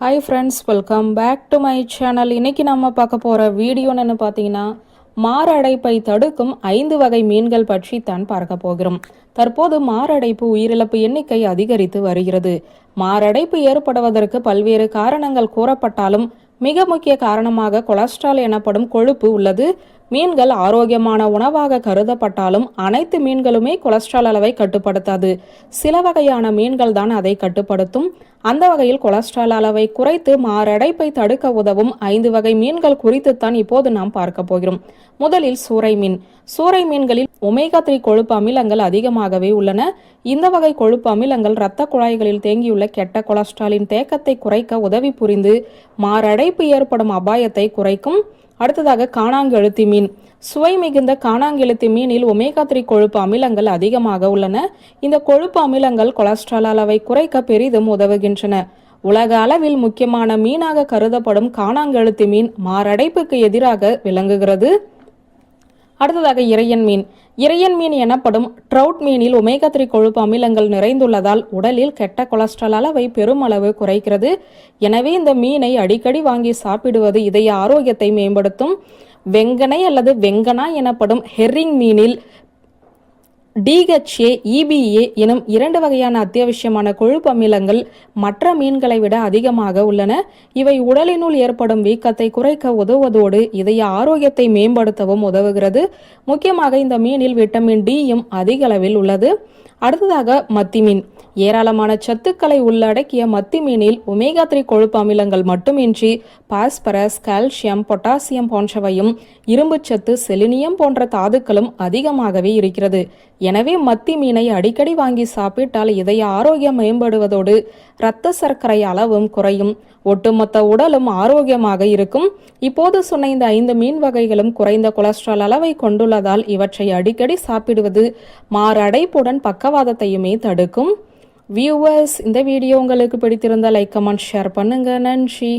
Hi friends welcome back to my channel இன்னைக்கு நம்ம பார்க்க போகிற வீடியோன்னு பார்த்தீங்கன்னா மாரடைப்பை தடுக்கும் ஐந்து வகை மீன்கள் பற்றி தான் பார்க்க போகிறோம். தற்போது மாரடைப்பு உயிரிழப்பு எண்ணிக்கை அதிகரித்து வருகிறது. மாரடைப்பு ஏற்படுவதற்கு பல்வேறு காரணங்கள் கூறப்பட்டாலும் மிக முக்கிய காரணமாக கொலஸ்ட்ரால் எனப்படும் கொழுப்பு உள்ளது. மீன்கள் ஆரோக்கியமான உணவாக கருதப்பட்டாலும் அனைத்து மீன்களுமே கொலஸ்ட்ரால் அளவை கட்டுப்படுத்தாது. சில வகையான மீன்கள் தான் அதை கட்டுப்படுத்தும். அந்த வகையில் கொலஸ்ட்ரால் அளவை குறைத்து மாரடைப்பை தடுக்க உதவும் ஐந்து வகை மீன்கள் குறித்துத்தான் இப்போது நாம் பார்க்க போகிறோம். முதலில் சூறை மீன். சூறை மீன்களில் ஒமேகா த்ரீ கொழுப்பு அமிலங்கள் அதிகமாகவே உள்ளன. இந்த வகை கொழுப்பு அமிலங்கள் இரத்த குழாய்களில் தேங்கியுள்ள கெட்ட கொலஸ்ட்ராலின் தேக்கத்தை குறைக்க உதவி புரிந்து மாரடைப்பு ஏற்படும் அபாயத்தை குறைக்கும். அடுத்ததாக காணாங்கெழுத்தி மீன். சுவை மிகுந்த காணாங்கெழுத்தி மீனில் ஒமேகா த்ரீ கொழுப்பு அமிலங்கள் அதிகமாக உள்ளன. இந்த கொழுப்பு அமிலங்கள் கொலஸ்ட்ரால் அளவை குறைக்க பெரிதும் உதவுகின்றன. உலக அளவில் முக்கியமான மீனாக கருதப்படும் காணாங்கெழுத்தி மீன் மாரடைப்புக்கு எதிராக விளங்குகிறது. அடுத்ததாக இறையன் மீன். இறையன் மீன் எனப்படும் ட்ரவுட் மீனில் ஒமேகா த்ரீ கொழுப்பு அமிலங்கள் நிறைந்துள்ளதால் உடலில் கெட்ட கொலஸ்ட்ரால் அளவை பெருமளவு குறைக்கிறது. எனவே இந்த மீனை அடிக்கடி வாங்கி சாப்பிடுவது இதய ஆரோக்கியத்தை மேம்படுத்தும். வெங்கனை அல்லது வெங்கனா எனப்படும் ஹெர்ரிங் மீனில் டிஹெச்ஏ இபிஏ எனும் இரண்டு வகையான அத்தியாவசியமான கொழுப்பு அமிலங்கள் மற்ற மீன்களை விட அதிகமாக உள்ளன. இவை உடலினுள் ஏற்படும் வீக்கத்தை குறைக்க உதவுவதோடு இதய ஆரோக்கியத்தை மேம்படுத்தவும் உதவுகிறது. முக்கியமாக இந்த மீனில் விட்டமின் டியும் அதிக அளவில் உள்ளது. அடுத்ததாக மத்தி மீன். ஏராளமான சத்துக்களை உள்ளடக்கிய மத்தி மீனில் ஒமேகா த்ரீ கொழுப்பு அமிலங்கள் மட்டுமின்றி பாஸ்பரஸ் கால்சியம் பொட்டாசியம் போன்றவையும் இரும்புச்சத்து செலினியம் போன்ற தாதுக்களும் அதிகமாகவே இருக்கிறது. எனவே மத்தி மீனை அடிக்கடி வாங்கி சாப்பிட்டால் இதய ஆரோக்கியம் மேம்படுவதோடு இரத்த சர்க்கரை அளவும் குறையும். ஒட்டுமொத்த உடலும் ஆரோக்கியமாக இருக்கும். இப்போது சொன்ன இந்த ஐந்து மீன் வகைகளும் குறைந்த கொலஸ்ட்ரால் அளவை கொண்டுள்ளதால் இவற்றை அடிக்கடி சாப்பிடுவது மாரடைப்புடன் பக்கவாதத்தையுமே தடுக்கும். வியூவர்ஸ் இந்த வீடியோ உங்களுக்கு பிடித்திருந்தால் லைக் கமெண்ட் ஷேர் பண்ணுங்க. நன்றி.